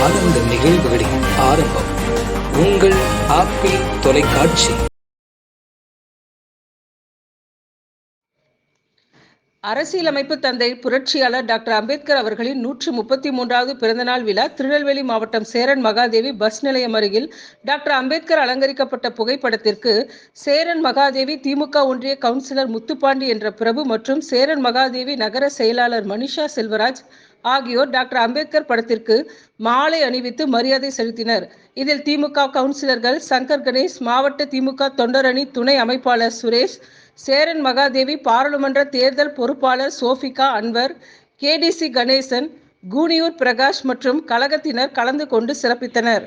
ஆனந்த நிகழ்வுகளின் ஆரம்பம். உங்கள் ஆப்பிள் தொலைக்காட்சி. அரசியலமைப்பு தந்தை புரட்சியாளர் டாக்டர் அம்பேத்கர் அவர்களின் நூற்று முப்பத்தி மூன்றாவது பிறந்தநாள் விழா திருநெல்வேலி மாவட்டம் சேரன் மகாதேவி பஸ் நிலையம் அருகில் டாக்டர் அம்பேத்கர் அலங்கரிக்கப்பட்ட புகைப்படத்திற்கு சேரன் மகாதேவி திமுக ஒன்றிய கவுன்சிலர் முத்துப்பாண்டி என்ற பிரபு மற்றும் சேரன் மகாதேவி நகர செயலாளர் மனிஷா செல்வராஜ் ஆகியோர் டாக்டர் அம்பேத்கர் படத்திற்கு மாலை அணிவித்து மரியாதை செலுத்தினர். இதில் திமுக கவுன்சிலர்கள் சங்கர் கணேஷ் மாவட்ட திமுக தொண்டரணி துணை அமைப்பாளர் சுரேஷ் சேரன் மகாதேவி பாராளுமன்ற தேர்தல் பொறுப்பாளர் சோஃபிகா அன்வர் கேடிசி கணேசன் கூனியூர் பிரகாஷ் மற்றும் கழகத்தினர் கலந்து கொண்டு சிறப்பித்தனர்.